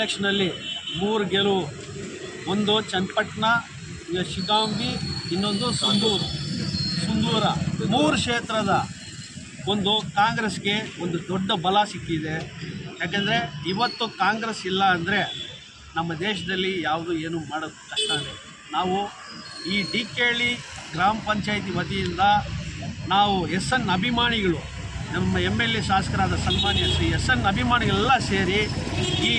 ಎಲೆಕ್ಷನಲ್ಲಿ ಮೂರು ಗೆಲುವು, ಒಂದು ಚನ್ನಪಟ್ಟಣ ಶಿಗಾಂಬಿ ಇನ್ನೊಂದು ಸಂದೂರು. ಸುಂದೂರ ಮೂರು ಕ್ಷೇತ್ರದ ಒಂದು ಕಾಂಗ್ರೆಸ್ಗೆ ಒಂದು ದೊಡ್ಡ ಬಲ ಸಿಕ್ಕಿದೆ. ಯಾಕೆಂದರೆ ಇವತ್ತು ಕಾಂಗ್ರೆಸ್ ಇಲ್ಲ ಅಂದರೆ ನಮ್ಮ ದೇಶದಲ್ಲಿ ಯಾವುದು ಏನು ಮಾಡೋದು ಕಷ್ಟನೇ ನಾವು ಈ ಡಿ ಕೆ ಹಳ್ಳಿ ಗ್ರಾಮ ಪಂಚಾಯಿತಿ ವತಿಯಿಂದ ನಾವು ಎಸ್ ಎನ್ ಅಭಿಮಾನಿಗಳು, ನಮ್ಮ ಎಂ ಎಲ್ ಎ ಶಾಸಕರಾದ ಸನ್ಮಾನ್ಯ ಶ್ರೀ ಎಸ್ ಎನ್ ಅಭಿಮಾನಿಗಳೆಲ್ಲ ಸೇರಿ ಈ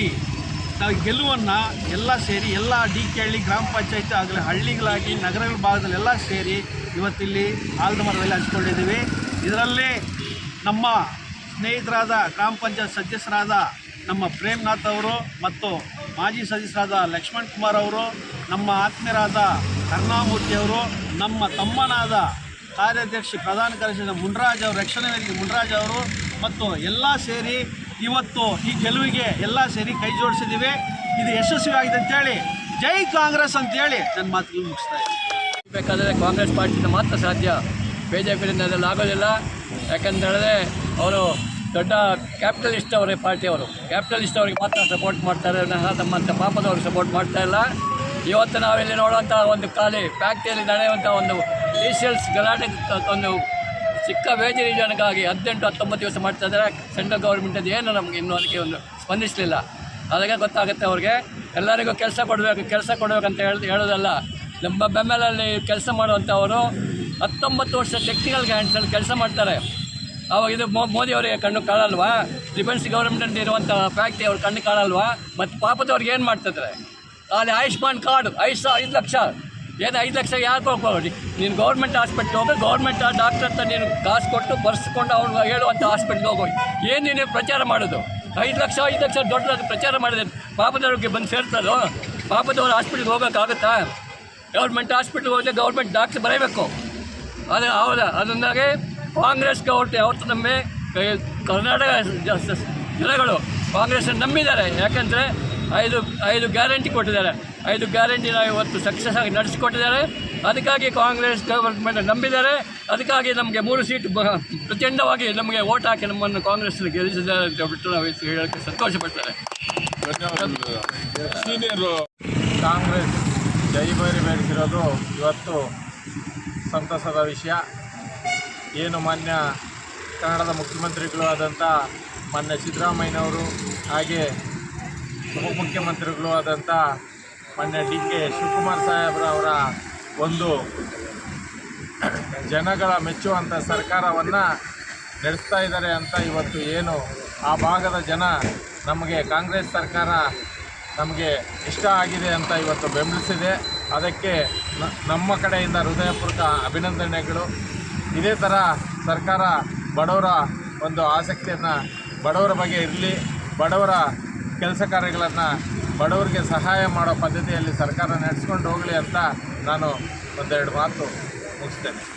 ನಾವು ಗೆಲುವನ್ನು ಎಲ್ಲ ಸೇರಿ, ಎಲ್ಲ ಡಿ ಕೆ ಹಳ್ಳಿ ಗ್ರಾಮ ಪಂಚಾಯತಿ ಆಗಲಿ ಹಳ್ಳಿಗಳಾಗಿ ನಗರಗಳ ಭಾಗದಲ್ಲೆಲ್ಲ ಸೇರಿ ಇವತ್ತಿಲ್ಲಿ ಆಲದ ಮರದಲ್ಲಿ ಹಂಚ್ಕೊಂಡಿದ್ದೀವಿ. ಇದರಲ್ಲಿ ನಮ್ಮ ಸ್ನೇಹಿತರಾದ ಗ್ರಾಮ ಪಂಚಾಯತ್ ಸದಸ್ಯರಾದ ನಮ್ಮ ಪ್ರೇಮ್ನಾಥ್ ಅವರು ಮತ್ತು ಮಾಜಿ ಸದಸ್ಯರಾದ ಲಕ್ಷ್ಮಣ್ ಕುಮಾರ್ ಅವರು, ನಮ್ಮ ಆತ್ಮೀಯರಾದ ಕರುಣಾಮೂರ್ತಿ ಅವರು, ನಮ್ಮ ತಮ್ಮನಾದ ಕಾರ್ಯದರ್ಶಿ ಪ್ರಧಾನ ಕಾರ್ಯದರ್ಶಿ ಮುನ್ರಾಜ್ ಅವರು, ರಕ್ಷಣಾ ಮುನ್ರಾಜ್ ಅವರು ಮತ್ತು ಎಲ್ಲ ಸೇರಿ ಇವತ್ತು ಈ ಗೆಲುವಿಗೆ ಎಲ್ಲ ಸೇರಿ ಕೈ ಜೋಡಿಸಿದ್ದೀವಿ. ಇದು ಯಶಸ್ವಿಯಾಗಿದೆ ಅಂತೇಳಿ ಜೈ ಕಾಂಗ್ರೆಸ್ ಅಂತೇಳಿ ನನ್ನ ಮಾತುಗಳು ಮುಗಿಸ್ತಾ ಇದ್ದೀನಿ. ಬೇಕಾದರೆ ಕಾಂಗ್ರೆಸ್ ಪಾರ್ಟಿಯಿಂದ ಮಾತ್ರ ಸಾಧ್ಯ. ಬಿ ಜೆ ಪಿಯಿಂದ ಅದೆಲ್ಲ ಆಗೋದಿಲ್ಲ. ಯಾಕಂತ ಹೇಳಿದ್ರೆ ಅವರು ದೊಡ್ಡ ಕ್ಯಾಪಿಟಲಿಸ್ಟ್ ಅವರೇ ಪಾರ್ಟಿಯವರು ಕ್ಯಾಪಿಟಲಿಸ್ಟ್ ಅವರಿಗೆ ಮಾತ್ರ ಸಪೋರ್ಟ್ ಮಾಡ್ತಾರೆ. ನಮ್ಮಂಥ ಪಾಪದವ್ರು ಸಪೋರ್ಟ್ ಮಾಡ್ತಾ ಇಲ್ಲ. ಇವತ್ತು ನಾವಿಲ್ಲಿ ನೋಡುವಂಥ ಒಂದು ಖಾಲಿ ಫ್ಯಾಕ್ಟ್ರಿಯಲ್ಲಿ ನಡೆಯುವಂಥ ಒಂದು ಡಿಸಿಎಲ್ಸ್ ಗಲಾಟೆ ಒಂದು ಚಿಕ್ಕ ವೇಜ್ ರೀಜನ್ಗಾಗಿ ಹದಿನೆಂಟು ಹತ್ತೊಂಬತ್ತು ದಿವಸ ಮಾಡ್ತಾ ಇದ್ದಾರೆ. ಸೆಂಟ್ರಲ್ ಗೌರ್ಮೆಂಟದ್ದು ಏನು ನಮಗೆ ಇನ್ನೂ ಅದಕ್ಕೆ ಒಂದು ಸ್ಪಂದಿಸಲಿಲ್ಲ. ಅದಕ್ಕೆ ಗೊತ್ತಾಗುತ್ತೆ ಅವ್ರಿಗೆ. ಎಲ್ಲರಿಗೂ ಕೆಲಸ ಕೊಡಬೇಕು, ಕೆಲಸ ಕೊಡಬೇಕಂತ ಹೇಳಿ, ಹೇಳೋದಲ್ಲ. ನಮ್ಮ ಬೆಂಬಲಲ್ಲಿ ಕೆಲಸ ಮಾಡುವಂಥವರು ಹತ್ತೊಂಬತ್ತು ವರ್ಷ ಟೆಕ್ನಿಕಲ್ ಗ್ಯಾಂಡ್ಸಲ್ಲಿ ಕೆಲಸ ಮಾಡ್ತಾರೆ. ಅವಾಗ ಇದು ಮೋದಿ ಅವರಿಗೆ ಕಣ್ಣು ಕಾಣಲ್ವಾ? ಡಿಫೆನ್ಸ್ ಗೌರ್ಮೆಂಟ್ ಇರುವಂಥ ಫ್ಯಾಕ್ಟ್ರಿ ಅವ್ರು ಕಣ್ಣು ಕಾಣಲ್ವಾ? ಮತ್ತು ಪಾಪದವ್ರಿಗೆ ಏನು ಮಾಡ್ತಿದ್ದಾರೆ? ಅಲ್ಲಿ ಆಯುಷ್ಮಾನ್ ಕಾರ್ಡ್, ಐದು ಸಾ ಐದು ಲಕ್ಷ. ಏನು ಐದು ಲಕ್ಷ ಯಾಕೆ ಹೋಗ್ಬೋದು ನೀನು ಗೌರ್ಮೆಂಟ್ ಹಾಸ್ಪಿಟ್ಲ್ ಹೋಗಿ ಗೌರ್ಮೆಂಟ್ ಡಾಕ್ಟರ್ ಹತ್ರ ನೀನು ಕಾಸು ಕೊಟ್ಟು ಬರ್ಸ್ಕೊಂಡು ಅವ್ನು ಹೇಳುವಂಥ ಹಾಸ್ಪಿಟ್ಲ್ಗೆ ಹೋಗೋಯ್ತು ಏನು ನೀನು ಪ್ರಚಾರ ಮಾಡೋದು? ಐದು ಲಕ್ಷ ಐದು ಲಕ್ಷ ದೊಡ್ಡ ಪ್ರಚಾರ ಮಾಡಿದೆ ಪಾಪದವ್ರಿಗೆ ಬಂದು ಸೇರ್ತದೋ ಪಾಪದವ್ರು ಹಾಸ್ಪಿಟ್ಲ್ಗೆ ಹೋಗೋಕ್ಕಾಗುತ್ತಾ ಗೌರ್ಮೆಂಟ್ ಹಾಸ್ಪಿಟ್ಲ್ಗೆ ಹೋದರೆ ಗೌರ್ಮೆಂಟ್ ಡಾಕ್ಟ್ರ್ ಬರೀಬೇಕು. ಅದು ಹೌದಾ? ಅದರಿಂದಾಗಿ ಕಾಂಗ್ರೆಸ್ ಗೌರ್ಮೆಂಟ್ ಯಾವತ್ತು ನಮ್ಮೆ ಕರ್ನಾಟಕ ಜನಗಳು ಕಾಂಗ್ರೆಸ್ ನಂಬಿದ್ದಾರೆ. ಯಾಕಂದರೆ ಐದು ಐದು ಗ್ಯಾರಂಟಿ ಕೊಟ್ಟಿದ್ದಾರೆ. ಐದು ಗ್ಯಾರಂಟಿನ ಇವತ್ತು ಸಕ್ಸಸ್ ಆಗಿ ನಡೆಸಿಕೊಟ್ಟಿದ್ದಾರೆ. ಅದಕ್ಕಾಗಿ ಕಾಂಗ್ರೆಸ್ ಗವರ್ಮೆಂಟ್ ನಂಬಿದ್ದಾರೆ. ಅದಕ್ಕಾಗಿ ನಮಗೆ ಮೂರು ಸೀಟ್ ಪ್ರಚಂಡವಾಗಿ ನಮಗೆ ಓಟ್ ಹಾಕಿ ನಮ್ಮನ್ನು ಕಾಂಗ್ರೆಸ್ ಗೆಲ್ಲಿಸಿದ್ದಾರೆ ಅಂತ ಬಿಟ್ಟು ನಾವು ಹೇಳೋಕ್ಕೆ ಸಂತೋಷ ಪಡ್ತಾರೆ ಕಾಂಗ್ರೆಸ್ ಜೈಬರಿ ಬೆಳೆಸಿರೋದು ಇವತ್ತು ಸಂತಸದ ವಿಷಯ. ಏನು ಮಾನ್ಯ ಕನ್ನಡದ ಮುಖ್ಯಮಂತ್ರಿಗಳು ಆದಂಥ ಮಾನ್ಯ ಸಿದ್ದರಾಮಯ್ಯನವರು, ಹಾಗೆ ಉಪಮುಖ್ಯಮಂತ್ರಿಗಳು ಆದಂಥ ಮಾನ್ಯ ಡಿ ಕೆ ಶಿವಕುಮಾರ್ ಸಾಹೇಬ್ರವರ ಒಂದು ಜನಗಳ ಮೆಚ್ಚುವಂಥ ಸರ್ಕಾರವನ್ನು ನಡೆಸ್ತಾ ಇದ್ದಾರೆ ಅಂತ ಇವತ್ತು ಏನು ಆ ಭಾಗದ ಜನ ನಮಗೆ ಕಾಂಗ್ರೆಸ್ ಸರ್ಕಾರ ನಮಗೆ ಇಷ್ಟ ಆಗಿದೆ ಅಂತ ಇವತ್ತು ಬೆಂಬಲಿಸಿದೆ. ಅದಕ್ಕೆ ನಮ್ಮ ಕಡೆಯಿಂದ ಹೃದಯಪೂರ್ವಕ ಅಭಿನಂದನೆಗಳು. ಇದೇ ಥರ ಸರ್ಕಾರ ಬಡವರ ಒಂದು ಆಸಕ್ತಿಯನ್ನು, ಬಡವರ ಬಗ್ಗೆ ಇರಲಿ, ಬಡವರ ಕೆಲಸ ಕಾರ್ಯಗಳನ್ನು ಬಡವರಿಗೆ ಸಹಾಯ ಮಾಡೋ ಪದ್ಧತಿಯಲ್ಲಿ ಸರ್ಕಾರ ನಡೆಸ್ಕೊಂಡು ಹೋಗಲಿ ಅಂತ ನಾನು ಒಂದೆರಡು ಮಾತು ಮುಗಿಸ್ತೇನೆ.